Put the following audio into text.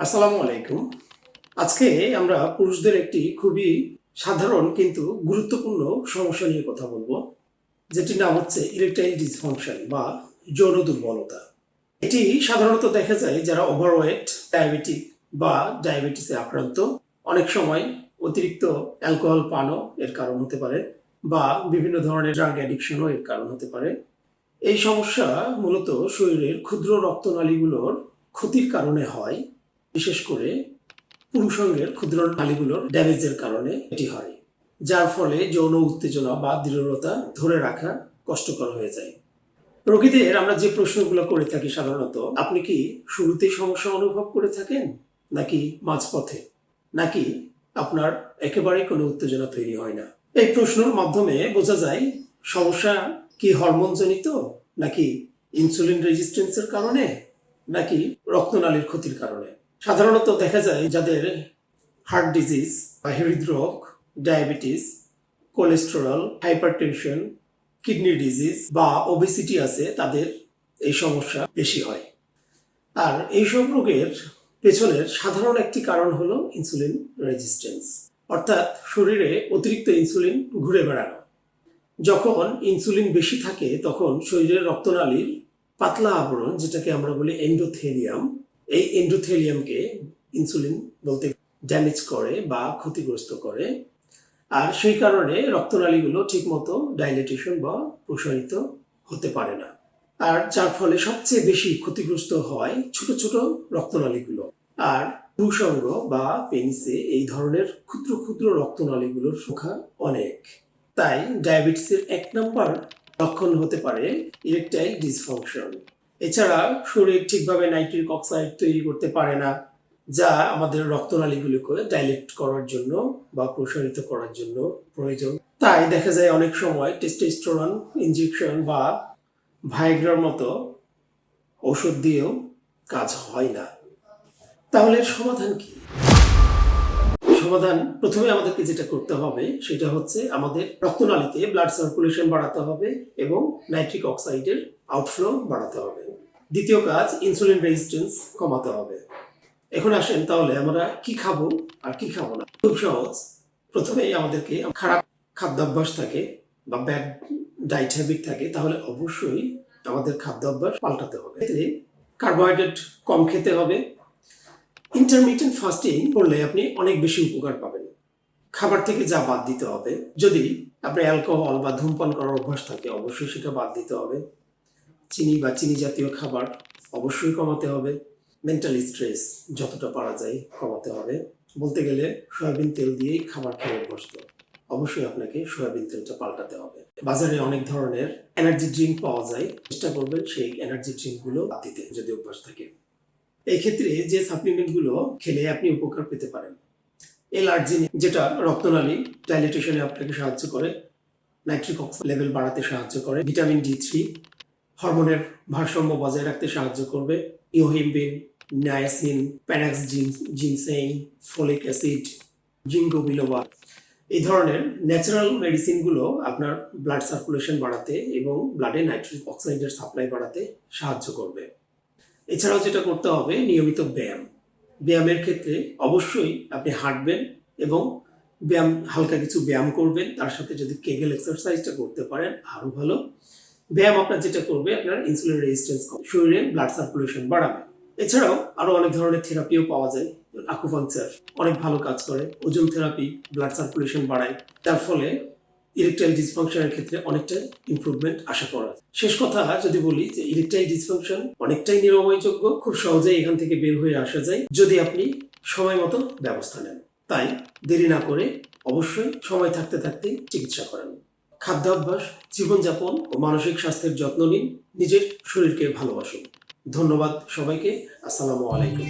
আসসালামু আলাইকুম। আজকে আমরা পুরুষদের একটি খুবই সাধারণ কিন্তু গুরুত্বপূর্ণ সমস্যা নিয়ে কথা বলব, যেটির নাম হচ্ছে ইরেকটাইল ডিসফাংশন বা যৌন দুর্বলতা। এটি সাধারণত দেখা যায় যারা ওভারওয়েট ডায়াবেটিক বা ডায়াবেটিসে আক্রান্ত। অনেক সময় অতিরিক্ত অ্যালকোহল পানও এর কারণ হতে পারে বা বিভিন্ন ধরনের ড্রাগ অ্যাডিকশনও এর কারণ হতে পারে। এই সমস্যা মূলত শরীরের ক্ষুদ্র রক্তনালীগুলোর ক্ষতির কারণে হয়। বিশেষ করে পুরুষাঙ্গের ক্ষুদ্র নালীগুলোর ড্যামেজের কারণে এটি হয়, যার ফলে যৌন উত্তেজনা বা দৃঢ়তা ধরে রাখা কষ্টকর হয়ে যায়। রোগীদের আমরা যে প্রশ্নগুলো করে থাকি সাধারণত, আপনি কি শুরুতেই সমস্যা অনুভব করে থাকেন? নাকি মাঝপথে? নাকি আপনার একেবারেই কোনো উত্তেজনা তৈরি হয় না? এই প্রশ্নের মাধ্যমে বোঝা যায়, সমস্যা কি হরমোনজনিত? নাকি ইনসুলিন রেজিস্ট্যান্সের কারণে? নাকি রক্তনালীর ক্ষতির কারণে? সাধারণত দেখা যায় যাদের হার্ট ডিজিজ বা হৃদরোগ diabetes cholesterol hypertension kidney disease বা ওবেসিটি আছে, তাদের এই সমস্যা বেশি হয়। আর এইসব রোগের পেছনের সাধারণ একটি কারণ হলো ইনসুলিন রেজিস্ট্যান্স অর্থাৎ শরীরে অতিরিক্ত ইনসুলিন ঘুরে বেড়ানো। যখন ইনসুলিন বেশি থাকে, তখন শরীরের রক্তনালীর পাতলা আবরণ, যেটাকে আমরা বলি এন্ডোথেলিয়াম এই এন্ডোথেলিয়ামকে ইনসুলিন বলতে ড্যামেজ করে বা ক্ষতিগ্রস্ত করে। আর সেই কারণে রক্তনালীগুলো ঠিকমতো ডাইলেটেশন বা প্রসারিত হতে পারে না। আর যার ফলে সবচেয়ে বেশি ক্ষতিগ্রস্ত হয় ছোট ছোট রক্তনালীগুলো। আর ভূসঙ্গ বা পেনিসে এই ধরনের ক্ষুদ্র ক্ষুদ্র রক্তনালীগুলোর সংখ্যা অনেক। তাই ডায়াবেটিসের এক নম্বর লক্ষণ হতে পারে ইরেকটাইল ডিসফাংশন এছাড়া শরীর ঠিকভাবে নাইট্রিক অক্সাইড তৈরি করতে পারে না, যা আমাদের রক্তনালীগুলোকে ডাইলেক্ট করার জন্য বা প্রসারিত করার জন্য প্রয়োজন। তাই দেখা যায় অনেক সময় টেস্টোস্টেরন ইনজেকশন বা ভাইগ্রার মতো ওষুধ দিয়েও কাজ হয় না। তাহলে সমাধান কি? সমাধান প্রথমে আমাদেরকে যেটা করতে হবে, সেটা হচ্ছে আমাদের রক্তনালীতে ব্লাড সার্কুলেশন বাড়াতে হবে এবং নাইট্রিক অক্সাইডের আউটফ্লো বাড়াতে হবে। দ্বিতীয় কাজ ইনসুলিন রেজিস্ট্যান্স কমাতে হবে। এখন আসেন তাহলে আমরা কি খাব আর কি খাব না? খুব সহজ। প্রথমেই আমাদেরকে খারাপ খাদ্যাভ্যাস থাকে বা ব্যাড ডাইট হ্যাবিট থাকে, তাহলে অবশ্যই আমাদের খাদ্যাভ্যাস পাল্টাতে হবে। এতে কার্বোহাইড্রেট কম খেতে হবে ইন্টারমিডিয়েন্ট ফাস্টিং করলে আপনি অনেক বেশি উপকার পাবেন। খাবার থেকে যা বাদ দিতে হবে, যদি আপনার অ্যালকোহল বা ধূমপান করার অভ্যাস থাকে, অবশ্যই সেটা বাদ দিতে হবে। চিনি বা চিনি জাতীয় খাবার অবশ্যই কমাতে হবে। মেন্টাল স্ট্রেস যতটা পারা যায় কমাতে হবে। বলতে গেলে সয়াবিন তেল দিয়েই খাবার খেয়ে অভ্যস্ত। অবশ্যই আপনাকে সয়াবিন তেলটা পাল্টাতে হবে। বাজারে অনেক ধরনের এনার্জি ড্রিঙ্ক পাওয়া যায়। চেষ্টা করবেন সেই এনার্জি ড্রিঙ্কগুলো বাদ দিতে যদি অভ্যাস থাকে। এই ক্ষেত্রে যে সাপ্লিমেন্টগুলো খেলে আপনি উপকার পেতে পারেন। এলার্জিন যেটা রক্তনালী ডাইলেটেশনে আপনাকে সাহায্য করে নাইট্রিক অক্সাইড লেভেল বাড়াতে সাহায্য করে ভিটামিন ডি থ্রি হরমোনের ভারসাম্য বজায় রাখতে সাহায্য করবে ইওহিমবিন নায়াসিন প্যানাক্স জিন জিনসেইন ফলিক অ্যাসিড জিঙ্গো বিলোবা এই ধরনের ন্যাচারাল মেডিসিনগুলো আপনার ব্লাড সার্কুলেশন বাড়াতে এবং ব্লাডে নাইট্রিক অক্সাইডের সাপ্লাই বাড়াতে সাহায্য করবে। এছাড়াও যেটা করতে হবে, নিয়মিত ব্যায়াম। ব্যায়ামের ক্ষেত্রে অবশ্যই আপনি হাঁটবেন এবং ব্যায়াম, হালকা কিছু ব্যায়াম করবেন। তার সাথে যদি কেগেল এক্সারসাইজটা করতে পারেন, আরও ভালো। ব্যায়াম আপনার যেটা করবে, আপনার ইনসুলিন রেজিস্ট্যান্স শরীরে ব্লাড সার্কুলেশন বাড়াবে। এছাড়াও আরও অনেক ধরনের থেরাপিও পাওয়া যায়। আকুপাংচার অনেক ভালো কাজ করে। ওজন থেরাপি ব্লাড সার্কুলেশন বাড়ায়। তার ফলে ইরেকটাইল ডিসফাংশনের ক্ষেত্রে অনেকটা ইমপ্রুভমেন্ট আশা করা শেষ কথা যদি বলি যে ইরেকটাইল ডিসফাংশন অনেকটাই নিরাময়যোগ্য, খুব সহজেই এখান থেকে বের হয়ে আসা যায় যদি আপনি সময় মতো ব্যবস্থা নেন। তাই দেরি না করে অবশ্যই সময় থাকতে থাকতে চিকিৎসা করেন। খাদ্যাভ্যাস, জীবনযাপন ও মানসিক স্বাস্থ্যের যত্ন নিন। নিজের শরীরকে ভালোবাসুন। ধন্যবাদ সবাইকে। আসসালামু আলাইকুম।